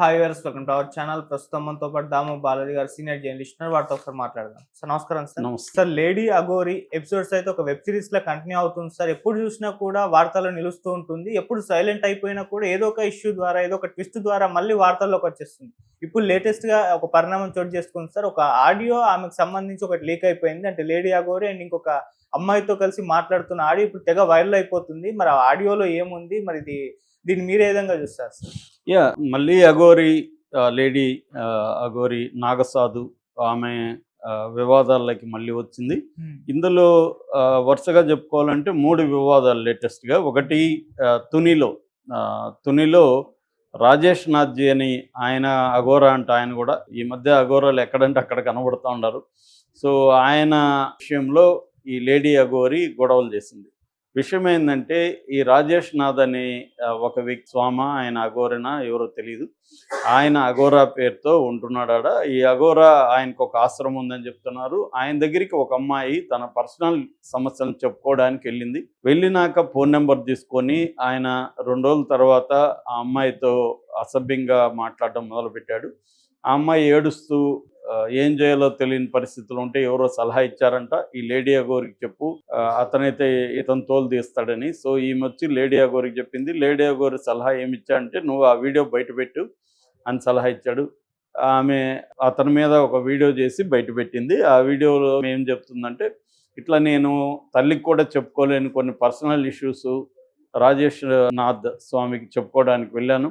Hi viewers welcome to our channel ప్రస్తుతం మనతో పాటు దాము బాలాజీ గారు సీనియర్ జర్నలిస్ట్ వారితో ఒకసారి మాట్లాడదాం. సార్ నమస్కారం sir. Sir lady Aghori episodes అయితే ఒక వెబ్ సిరీస్ లా కంటిన్యూ అవుతుంది సార్. ఎప్పుడు చూసినా కూడా వార్తల్లో నిలుస్తూ ఉంటుంది. ఎప్పుడు సైలెంట్ అయిపోయినా కూడా ఏదో ఒక ఇష్యూ ద్వారా ఏదో ఒక ట్విస్ట్ ద్వారా మళ్ళీ వార్తల్లోకి వచ్చేస్తుంది. ఇప్పుడు లేటెస్ట్గా ఒక పరిణామం చోటు చేసుకుంది సార్. ఒక ఆడియో ఆమెకు సంబంధించి ఒకటి లీక్ అయిపోయింది. అంటే లేడీ అగోరి అండ్ ఇంకొక అమ్మాయితో కలిసి మాట్లాడుతున్న ఆడియో ఇప్పుడు తెగ వైరల్ అయిపోతుంది. మరి ఆ ఆడియోలో ఏముంది? మరి ఇది దీన్ని మీరు ఏ విధంగా చూస్తారు యా మళ్ళీ అఘోరి లేడీ అఘోరి నాగసాధు ఆమె వివాదాలకి మళ్ళీ వచ్చింది. ఇందులో వరుసగా చెప్పుకోవాలంటే మూడు వివాదాలు లేటెస్ట్గా. ఒకటి తునిలో తునిలో రాజేష్ నాథ్జీ అని ఆయన అఘోరా అంట ఆయన కూడా. ఈ మధ్య అఘోరాలు ఎక్కడంటే అక్కడ కనబడుతూ ఉన్నారు. సో ఆయన విషయంలో ఈ లేడీ అఘోరి గొడవలు చేసింది. విషయం ఏంటంటే ఈ రాజేష్ నాథ్ అనే ఒక వ్యక్తి స్వామ ఆయన అఘోరనా ఎవరో తెలియదు ఆయన అఘోరా పేరుతో ఉంటున్నాడాడ. ఈ అఘోరా ఆయనకు ఒక ఆశ్రమం ఉందని చెప్తున్నారు. ఆయన దగ్గరికి ఒక అమ్మాయి తన పర్సనల్ సమస్యలను చెప్పుకోవడానికి వెళ్ళింది. వెళ్ళినాక ఫోన్ నెంబర్ తీసుకొని ఆయన రెండు రోజుల తర్వాత ఆ అమ్మాయితో అసభ్యంగా మాట్లాడడం మొదలుపెట్టాడు. ఆ అమ్మాయి ఏడుస్తూ ఏం చేయాలో తెలియని పరిస్థితులు ఉంటే ఎవరో సలహా ఇచ్చారంట. ఈ లేడీ అగోరికి చెప్పు. అతనైతే ఇతను తోలు తీస్తాడని. సో ఈమె వచ్చి లేడీ అగోరికి చెప్పింది. లేడీ అగోరి సలహా ఏమి ఇచ్చాడంటే నువ్వు ఆ వీడియో బయట పెట్టు అని సలహా ఇచ్చాడు. ఆమె అతని మీద ఒక వీడియో చేసి బయట పెట్టింది. ఆ వీడియోలో ఏం చెప్తుందంటే ఇట్లా నేను తల్లికి కూడా చెప్పుకోలేని కొన్ని పర్సనల్ ఇష్యూస్ రాజేష్ నాథ్ స్వామికి చెప్పుకోవడానికి వెళ్ళాను.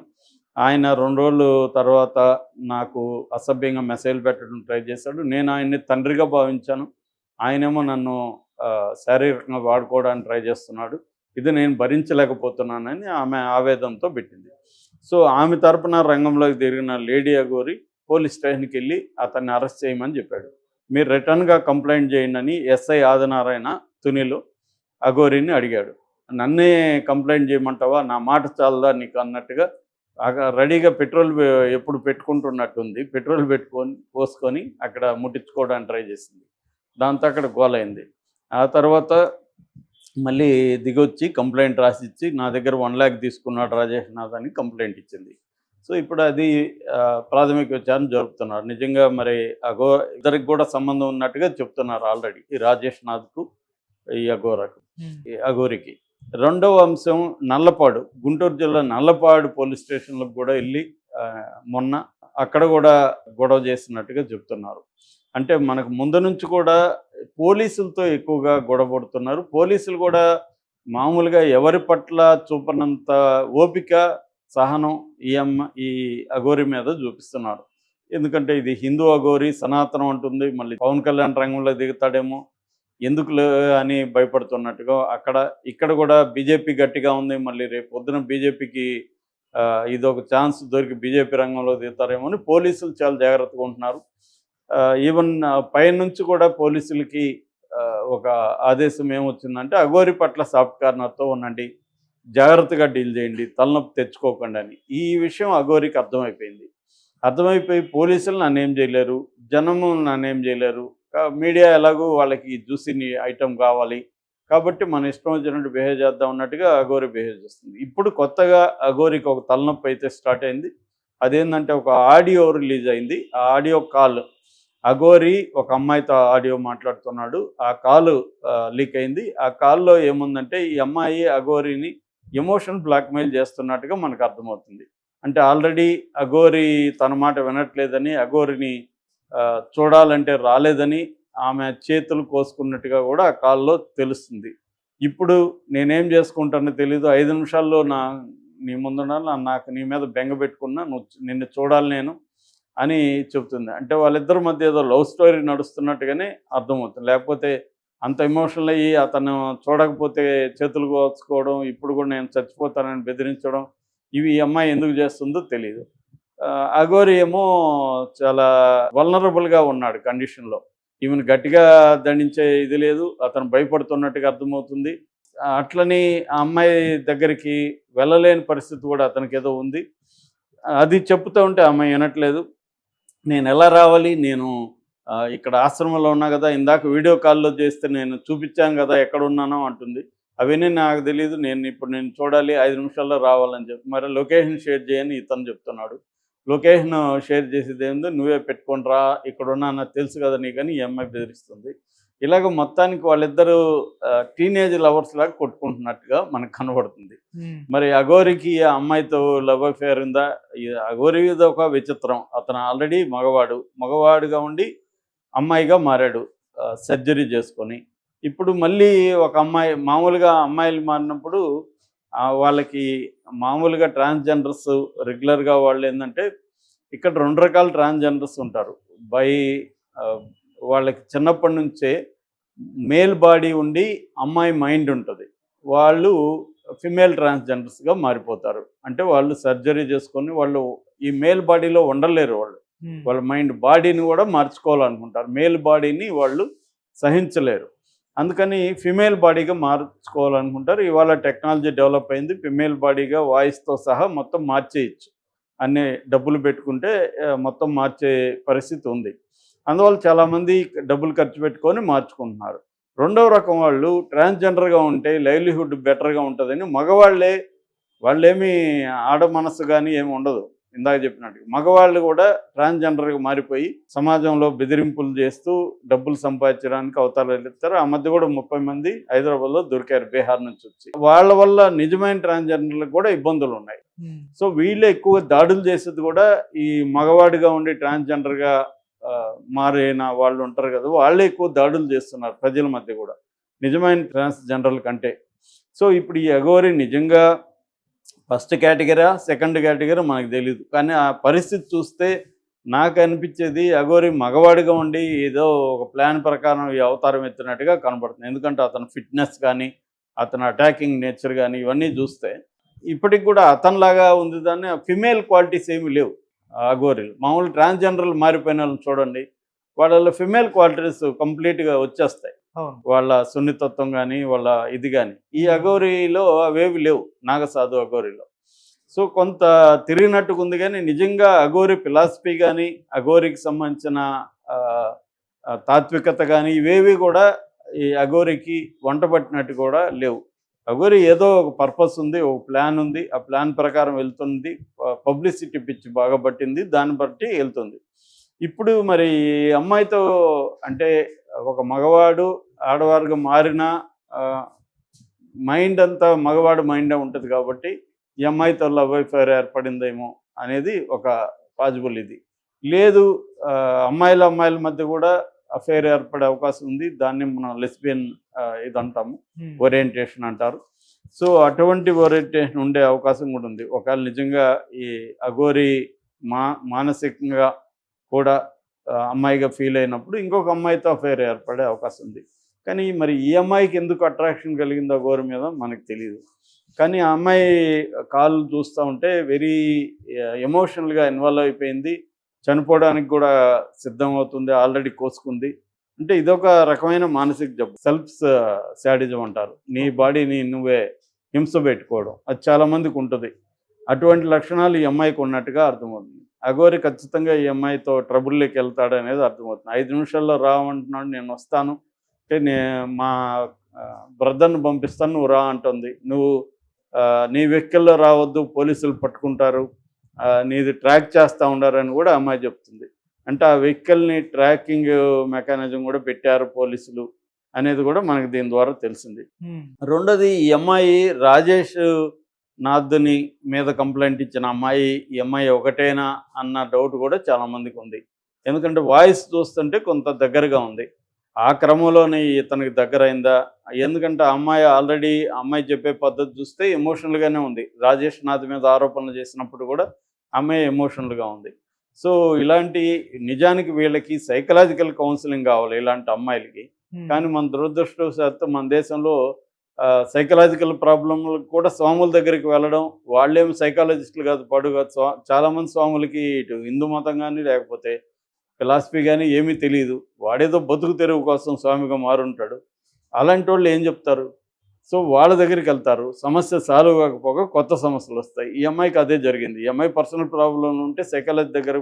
ఆయన రెండు రోజులు తర్వాత నాకు అసభ్యంగా మెసేజ్ పెట్టడం ట్రై చేశాడు. నేను ఆయన్ని తండ్రిగా భావించాను. ఆయనేమో నన్ను శారీరకంగా వాడుకోవడానికి ట్రై చేస్తున్నాడు. ఇది నేను భరించలేకపోతున్నానని ఆమె ఆవేదనతో పెట్టింది. సో ఆమె తరపున రంగంలోకి తిరిగిన లేడీ అగోరి పోలీస్ స్టేషన్కి వెళ్ళి అతన్ని అరెస్ట్ చేయమని చెప్పాడు. మీరు రిటర్న్గా కంప్లైంట్ చేయండి అని ఎస్ఐ ఆదినారాయణ తునిలో అగోరిని అడిగాడు. నన్నే కంప్లైంట్ చేయమంటావా? నా మాట చాలదా నీకు అన్నట్టుగా రెడీగా పెట్రోల్ ఎప్పుడు పెట్టుకుంటున్నట్టుంది. పెట్రోల్ పెట్టుకొని పోసుకొని అక్కడ ముట్టించుకోవడానికి ట్రై చేసింది. దాంతో అక్కడ గోలైంది. ఆ తర్వాత మళ్ళీ దిగొచ్చి కంప్లైంట్ రాసిచ్చి నా దగ్గర వన్ ల్యాక్ తీసుకున్నాడు రాజేష్ నాథ్ అని కంప్లైంట్ ఇచ్చింది. సో ఇప్పుడు అది ప్రాథమిక విచారణ జరుపుతున్నారు. నిజంగా మరి అగో ఇద్దరికి కూడా సంబంధం ఉన్నట్టుగా చెప్తున్నారు ఆల్రెడీ ఈ రాజేష్ నాథ్కు ఈ అఘోరకు ఈ అఘోరికి. రెండవ అంశం నల్లపాడు. గుంటూరు జిల్లా నల్లపాడు పోలీస్ స్టేషన్లకు కూడా వెళ్ళి మొన్న అక్కడ కూడా గొడవ చేసినట్టుగా చెప్తున్నారు. అంటే మనకు ముందు నుంచి కూడా పోలీసులతో ఎక్కువగా గొడవపడుతున్నారు పోలీసులు కూడా మామూలుగా ఎవరి పట్ల చూపనంత ఓపిక సహనం ఈ అమ్మ ఈ అఘోరి మీద చూపిస్తున్నారు. ఎందుకంటే ఇది హిందూ అఘోరి సనాతనం అంటుంది. మళ్ళీ పవన్ కళ్యాణ్ రంగంలో దిగుతాడేమో. ఎందుకు అని భయపడుతున్నట్టుగా అక్కడ ఇక్కడ కూడా బీజేపీ గట్టిగా ఉంది. మళ్ళీ రేపు పొద్దున బీజేపీకి ఇది ఒక ఛాన్స్ దొరికి బీజేపీ రంగంలో దిగుతారేమో అని పోలీసులు చాలా జాగ్రత్తగా ఉంటున్నారు. ఈవెన్ పైనుంచి కూడా పోలీసులకి ఒక ఆదేశం ఏమొచ్చిందంటే అఘోరి పట్ల సాఫ్ట్ కార్నర్తో ఉండండి జాగ్రత్తగా డీల్ చేయండి తలనొప్పి తెచ్చుకోకండి అని. ఈ విషయం అఘోరికి అర్థమైపోయింది. అర్థమైపోయి పోలీసులు నన్నేం చేయలేరు జనము నన్నేం చేయలేరు మీడియా ఎలాగో వాళ్ళకి జ్యూసీని ఐటమ్ కావాలి. కాబట్టి మన ఇష్టం వచ్చినట్టు బిహేవ్ చేద్దాం అన్నట్టుగా అఘోరి బిహేవ్ చేస్తుంది. ఇప్పుడు కొత్తగా అఘోరికి ఒక తలనొప్పి అయితే స్టార్ట్ అయింది. అదేంటంటే ఒక ఆడియో రిలీజ్ అయింది. ఆ ఆడియో కాల్ అఘోరి ఒక అమ్మాయితో ఆడియో మాట్లాడుతున్నాడు. ఆ కాల్ లీక్ అయింది. ఆ కాల్లో ఏముందంటే ఈ అమ్మాయి అఘోరిని ఎమోషన్ బ్లాక్మెయిల్ చేస్తున్నట్టుగా మనకు అర్థమవుతుంది. అంటే ఆల్రెడీ అఘోరి తన మాట వినట్లేదని అఘోరిని చూడాలంటే రాలేదని ఆమె చేతులు కోసుకున్నట్టుగా కూడా ఆ కాల్లో తెలుస్తుంది. ఇప్పుడు నేనేం చేసుకుంటానో తెలీదు. ఐదు నిమిషాల్లో నా నీ ముందుండాలి నాకు నీ మీద బెంగ పెట్టుకున్నా నువ్వు నిన్ను చూడాలి నేను అని చెప్తుంది. అంటే వాళ్ళిద్దరి మధ్య ఏదో లవ్ స్టోరీ నడుస్తున్నట్టుగానే అర్థమవుతుంది. లేకపోతే అంత ఎమోషనల్ అయ్యి అతను చూడకపోతే చేతులు కోసుకోవడం ఇప్పుడు కూడా నేను చచ్చిపోతానని బెదిరించడం ఇవి ఈ అమ్మాయి ఎందుకు చేస్తుందో తెలియదు ఆ, ఏమో చాలా వల్నరబుల్గా ఉన్నాడు కండిషన్లో ఈమెను గట్టిగా దండించే ఇది లేదు అతను భయపడుతున్నట్టుగా అర్థమవుతుంది. అట్లని ఆ అమ్మాయి దగ్గరికి వెళ్ళలేని పరిస్థితి కూడా అతనికి ఏదో ఉంది. అది చెప్తూ ఉంటే ఆ అమ్మాయి వినట్లేదు. నేను ఎలా రావాలి? నేను ఇక్కడ ఆశ్రమంలో ఉన్నా కదా ఇందాక వీడియో కాల్లో చేస్తే నేను చూపించాను కదా ఎక్కడ ఉన్నానో అంటుంది. అవన్నీ నాకు తెలియదు నేను ఇప్పుడు నేను చూడాలి ఐదు నిమిషాల్లో రావాలని చెప్పి. మరి లొకేషన్ షేర్ చేయని ఇతను చెప్తున్నాడు. లొకేషన్ షేర్ చేసేది ఏందో నువ్వే పెట్టుకొని రా ఇక్కడ ఉన్నా నాకు తెలుసు కదా నీకని ఈ అమ్మాయి బెదిరిస్తుంది. ఇలాగ మొత్తానికి వాళ్ళిద్దరూ టీనేజ్ లవర్స్ లాగా కొట్టుకుంటున్నట్టుగా మనకు కనబడుతుంది. మరి అఘోరికి ఆ అమ్మాయితో లవ్ అఫేర్ ఉందా? అఘోరి ఒక విచిత్రం. అతను ఆల్రెడీ మగవాడు. మగవాడుగా ఉండి అమ్మాయిగా మారాడు సర్జరీ చేసుకొని. ఇప్పుడు మళ్ళీ ఒక అమ్మాయి మామూలుగా అమ్మాయిలు మారినప్పుడు వాళ్ళకి మామూలుగా ట్రాన్స్జెండర్స్ రెగ్యులర్గా వాళ్ళు ఏంటంటే ఇక్కడ రెండు రకాల ట్రాన్స్జెండర్స్ ఉంటారు. బై వాళ్ళకి చిన్నప్పటి నుంచే మేల్ బాడీ ఉండి అమ్మాయి మైండ్ ఉంటుంది. వాళ్ళు ఫిమేల్ ట్రాన్స్జెండర్స్గా మారిపోతారు. అంటే వాళ్ళు సర్జరీ చేసుకొని వాళ్ళు ఈ మేల్ బాడీలో ఉండలేరు వాళ్ళు. వాళ్ళ మైండ్ బాడీని కూడా మార్చుకోవాలనుకుంటారు. మేల్ బాడీని వాళ్ళు సహించలేరు. అందుకని ఫిమేల్ బాడీగా మార్చుకోవాలనుకుంటారు. ఇవాళ టెక్నాలజీ డెవలప్ అయింది. ఫిమేల్ బాడీగా వాయిస్తో సహా మొత్తం మార్చేయచ్చు. అన్ని డబ్బులు పెట్టుకుంటే మొత్తం మార్చే పరిస్థితి ఉంది. అందువల్ల చాలామంది డబ్బులు ఖర్చు పెట్టుకొని మార్చుకుంటున్నారు. రెండవ రకం వాళ్ళు ట్రాన్స్జెండర్గా ఉంటే లైవ్లీహుడ్ బెటర్గా ఉంటుందని మగవాళ్ళే వాళ్ళేమి ఆడ మనసు కానీ ఏమి ఉండదు. ఇందాక చెప్పినట్టు. మగవాళ్ళు కూడా ట్రాన్స్జెండర్గా మారిపోయి సమాజంలో బెదిరింపులు చేస్తూ డబ్బులు సంపాదించడానికి అవతారాలు ఎత్తారు ఆ మధ్య కూడా ముప్పై మంది హైదరాబాద్లో దొరికారు బీహార్ నుంచి వచ్చి. వాళ్ళ వల్ల నిజమైన ట్రాన్స్జెండర్లకు కూడా ఇబ్బందులు ఉన్నాయి. సో వీళ్ళే ఎక్కువ దాడులు చేసేది కూడా ఈ మగవాడిగా ఉండి ట్రాన్స్జెండర్గా మారిన వాళ్ళు ఉంటారు కదా వాళ్ళే ఎక్కువ దాడులు చేస్తున్నారు ప్రజల మధ్య కూడా. నిజమైన ట్రాన్స్జెండర్ల కంటే. సో ఇప్పుడు ఈ అఘోరి నిజంగా ఫస్ట్ కేటగిరీ సెకండ్ కేటగిరీ మనకు తెలియదు కానీ ఆ పరిస్థితి చూస్తే నాకు అనిపించేది అఘోరి మగవాడిగా ఉండి ఏదో ఒక ప్లాన్ ప్రకారం ఈ అవతారం ఎత్తినట్టుగా కనబడుతుంది ఎందుకంటే అతని ఫిట్నెస్ కానీ అతని అటాకింగ్ నేచర్ కానీ ఇవన్నీ చూస్తే ఇప్పటికి కూడా అతనిలాగా ఉంది దాన్ని ఫిమేల్ క్వాలిటీస్ ఏమీ లేవు అగోరిలు. మామూలు ట్రాన్స్జెండర్లు మారిపోయిన వాళ్ళని చూడండి వాళ్ళలో ఫిమేల్ క్వాలిటీస్ కంప్లీట్గా వచ్చేస్తాయి. వాళ్ళ సున్నితత్వం కానీ వాళ్ళ ఇది కానీ ఈ అఘోరిలో అవేవి లేవు. నాగసాధు అఘోరిలో. సో కొంత తిరిగినట్టుగా ఉంది కానీ నిజంగా అఘోరి ఫిలాసఫీ కానీ అఘోరికి సంబంధించిన తాత్వికత కానీ ఇవేవి కూడా ఈ అఘోరికి వంట పట్టినట్టు కూడా లేవు. అఘోరి ఏదో ఒక పర్పస్ ఉంది ఒక ప్లాన్ ఉంది. ఆ ప్లాన్ ప్రకారం వెళ్తుంది. పబ్లిసిటీ పిచ్చి బాగా పట్టింది. దాన్ని బట్టి వెళ్తుంది. ఇప్పుడు మరి అమ్మాయితో అంటే ఒక మగవాడు ఆడవారుగా మారిన మైండ్ అంతా మగవాడు మైండే ఉంటుంది కాబట్టి ఈ అమ్మాయితో లవ్ అఫైర్ ఏర్పడిందేమో అనేది ఒక పాజిబుల్ ఇది. లేదు అమ్మాయిల అమ్మాయిల మధ్య కూడా అఫైర్ ఏర్పడే అవకాశం ఉంది. దాన్ని మనం లెస్బియన్ ఇది అంటాము ఓరియంటేషన్ అంటారు. సో అటువంటి ఓరియంటేషన్ ఉండే అవకాశం కూడా ఉంది. ఒకవేళ నిజంగా ఈ అఘోరి మా మానసికంగా కూడా అమ్మాయిగా ఫీల్ అయినప్పుడు ఇంకొక అమ్మాయితో అఫేర్ ఏర్పడే అవకాశం ఉంది. కానీ మరి ఈ అమ్మాయికి ఎందుకు అట్రాక్షన్ కలిగిందో గోరు మీద మనకు తెలియదు కానీ ఆ అమ్మాయి కాళ్ళు చూస్తూ ఉంటే వెరీ ఎమోషనల్గా ఇన్వాల్వ్ అయిపోయింది. చనిపోవడానికి కూడా సిద్ధం అవుతుంది ఆల్రెడీ కోసుకుంది. అంటే ఇదొక రకమైన మానసిక జబ్బు సెల్ఫ్ శాడిజం అంటారు. నీ బాడీని నువ్వే హింస పెట్టుకోవడం. అది చాలా మందికి ఉంటుంది. అటువంటి లక్షణాలు ఈ అమ్మాయికి ఉన్నట్టుగా అర్థమవుతుంది. అఘోరి ఖచ్చితంగా ఈ అమ్మాయితో ట్రబుల్లోకి వెళ్తాడు అనేది అర్థమవుతుంది. ఐదు నిమిషాల్లో రావంటున్నాడు నేను వస్తాను. అంటే నే మా బ్రదర్ని పంపిస్తాను నువ్వు రా అంటుంది. నువ్వు నీ వెహికల్లో రావద్దు పోలీసులు పట్టుకుంటారు నీది ట్రాక్ చేస్తూ ఉండారని కూడా అమ్మాయి చెప్తుంది. అంటే ఆ వెహికల్ని ట్రాకింగ్ మెకానిజం కూడా పెట్టారు పోలీసులు అనేది కూడా మనకి దీని ద్వారా తెలిసింది. రెండోది ఈ అమ్మాయి రాజేష్ నాథ్ని మీద కంప్లైంట్ ఇచ్చిన అమ్మాయి ఈ అమ్మాయి ఒకటేనా అన్న డౌట్ కూడా చాలా మందికి ఉంది. ఎందుకంటే వాయిస్ చూస్తుంటే కొంత దగ్గరగా ఉంది. ఆ క్రమంలోనే ఇతనికి దగ్గర అయిందా ఎందుకంటే ఆ అమ్మాయి ఆల్రెడీ అమ్మాయి చెప్పే పద్ధతి చూస్తే ఎమోషనల్గానే ఉంది. రాజేష్ నాథ్ మీద ఆరోపణలు చేసినప్పుడు కూడా అమ్మాయి ఎమోషనల్గా ఉంది. సో ఇలాంటి నిజానికి వీళ్ళకి సైకలాజికల్ కౌన్సిలింగ్ కావాలి ఇలాంటి అమ్మాయిలకి. కానీ మన దురదృష్టవశాత్తు మన దేశంలో సైకలాజికల్ ప్రాబ్లంలకు కూడా స్వాముల దగ్గరికి వెళ్ళడం వాళ్ళేమి సైకాలజిస్టులు కాదు పాడు కాదు స్వా చాలామంది స్వాములకి ఇటు హిందూ మతం కానీ లేకపోతే ఫిలాసఫీ కానీ ఏమీ తెలియదు వాడేదో బతుకు తెరువు కోసం స్వామిగా మారుంటాడు. అలాంటి వాళ్ళు ఏం చెప్తారు? సో వాళ్ళ దగ్గరికి వెళ్తారు. సమస్య సాల్వ్ కాకపోగా కొత్త సమస్యలు వస్తాయి. ఈ అమ్మాయికి అదే జరిగింది. ఈ అమ్మాయి పర్సనల్ ప్రాబ్లం ఉంటే సైకాలజీ దగ్గర